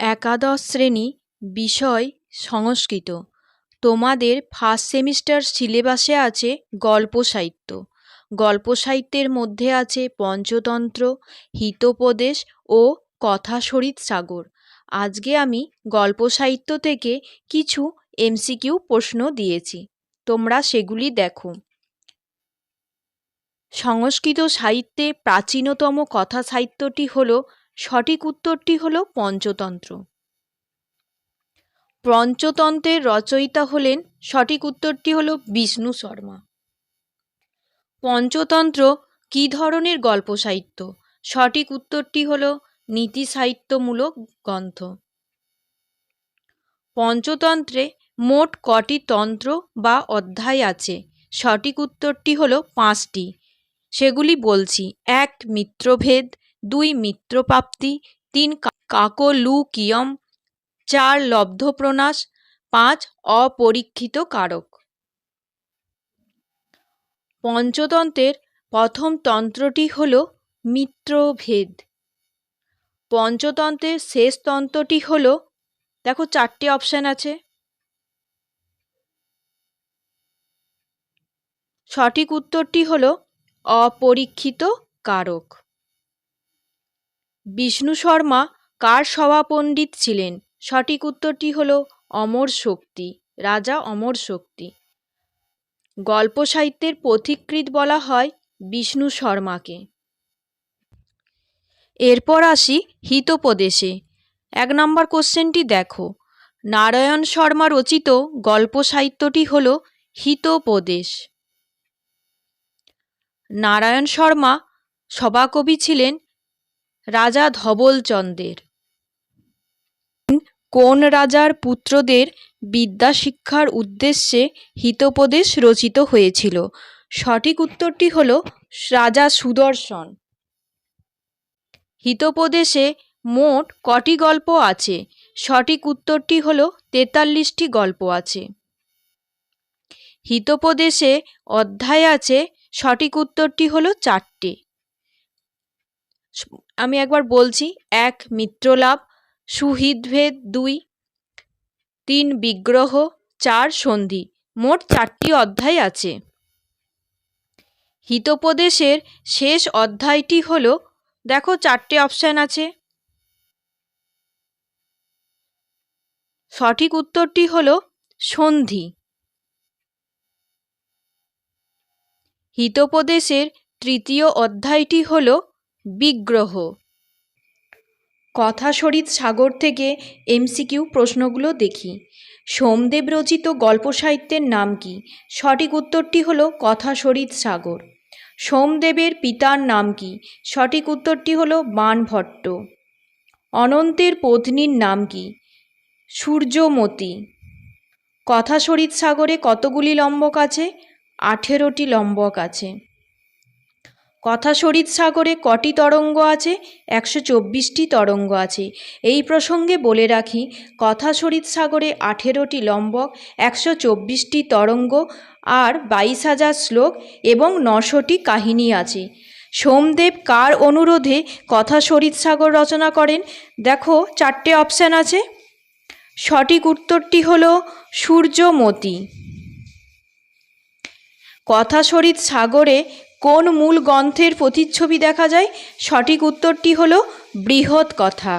একাদশ শ্রেণি, বিষয়, সংস্কৃত। তোমাদের ফার্স্ট সেমিস্টার সিলেবাসে আছে গল্প সাহিত্য। গল্প সাহিত্যের মধ্যে আছে পঞ্চতন্ত্র, হিতোপদেশ ও কথাশরিৎ সাগর। আজকে আমি গল্প সাহিত্য থেকে কিছু এমসিকিউ প্রশ্ন দিয়েছি। তোমরা সেগুলি দেখো। সংস্কৃত সাহিত্যে প্রাচীনতম কথা সাহিত্যটি হল সঠিক উত্তরটি হল পঞ্চতন্ত্র। পঞ্চতন্ত্রের রচয়িতা হলেন, সঠিক উত্তরটি হল বিষ্ণু শর্মা। পঞ্চতন্ত্র কী ধরনের গল্প সাহিত্য? সঠিক উত্তরটি হল নীতি সাহিত্যমূলক গ্রন্থ। পঞ্চতন্ত্রে মোট কটি তন্ত্র বা অধ্যায় আছে? সঠিক উত্তরটি হল পাঁচটি। সেগুলি বলছি। এক, মিত্রভেদ। দুই মিত্রপ্রাপ্তি, তিন কাকলুকিয়ম, চার লব্ধপ্রনাশ, পাঁচ অপরীক্ষিত কারক। পঞ্চতন্ত্রের প্রথম তন্ত্রটি হল মিত্রভেদ। পঞ্চতন্ত্রের শেষ তন্ত্রটি হল, দেখো চারটে অপশান আছে। সঠিক উত্তরটি হল অপরীক্ষিত কারক। বিষ্ণু শর্মা কার সভাপণ্ডিত ছিলেন? সঠিক উত্তরটি হল অমর শক্তি, রাজা অমর শক্তি। গল্প সাহিত্যের পথিকৃৎ বলা হয় বিষ্ণু শর্মাকে। এরপর আসি হিতোপদেশে। এক নম্বর কোশ্চেনটি দেখো। নারায়ণ শর্মা রচিত গল্প সাহিত্যটি হল হিতোপদেশ। নারায়ণ শর্মা সভাকবি ছিলেন রাজা ধবলচন্দ্রের কোন রাজার পুত্রদের বিদ্যা শিক্ষার উদ্দেশ্যে হিতোপদেশ রচিত হয়েছিল? সঠিক উত্তরটি হল রাজা সুদর্শন। হিতোপদেশে মোট কটি গল্প আছে? সঠিক উত্তরটি হল তেতাল্লিশটি গল্প আছে। হিতোপদেশে অধ্যায় আছে, সঠিক উত্তরটি হল চারটে। আমি একবার বলছি, এক মিত্রলাভ, সুহৃদভেদ দুই, তিন বিগ্রহ, চার সন্ধি, মোট চারটি অধ্যায় আছে। হিতোপদেশের শেষ অধ্যায়টি হল, দেখো চারটে অপশান আছে। সঠিক উত্তরটি হল, সন্ধি। হিতোপদেশের তৃতীয় অধ্যায়টি হল বিগ্রহ। কথা কথাশরিৎ সাগর থেকে এমসিকিউ প্রশ্নগুলো দেখি। সোমদেব রচিত গল্প সাহিত্যের নাম কি? সঠিক উত্তরটি হল কথাশরিৎ সাগর। সোমদেবের পিতার নাম কি? সঠিক উত্তরটি হল বাণভট্ট অনন্তের পত্নীর নাম কি? সূর্যমতী। কথাশরিৎ সাগরে কতগুলি লম্বক আছে? আঠেরোটি লম্বক আছে। কথাশরিৎ সাগরে কটি তরঙ্গ আছে? একশো চব্বিশটি তরঙ্গ আছে। এই প্রসঙ্গে বলে রাখি কথা কথাশরিৎ সাগরে আঠেরোটি লম্বক, একশো চব্বিশটি তরঙ্গ আর বাইশ হাজার শ্লোক এবং নশোটি কাহিনী আছে। সোমদেব কার অনুরোধে কথা কথাশরিৎ সাগর রচনা করেন? দেখো, চারটে অপশান আছে। সঠিক উত্তরটি হল সূর্যমতী। কথাশরিৎ সাগরে কোন মূল গ্রন্থের প্রতিচ্ছবি দেখা যায়? সঠিক উত্তরটি হল বৃহৎ কথা।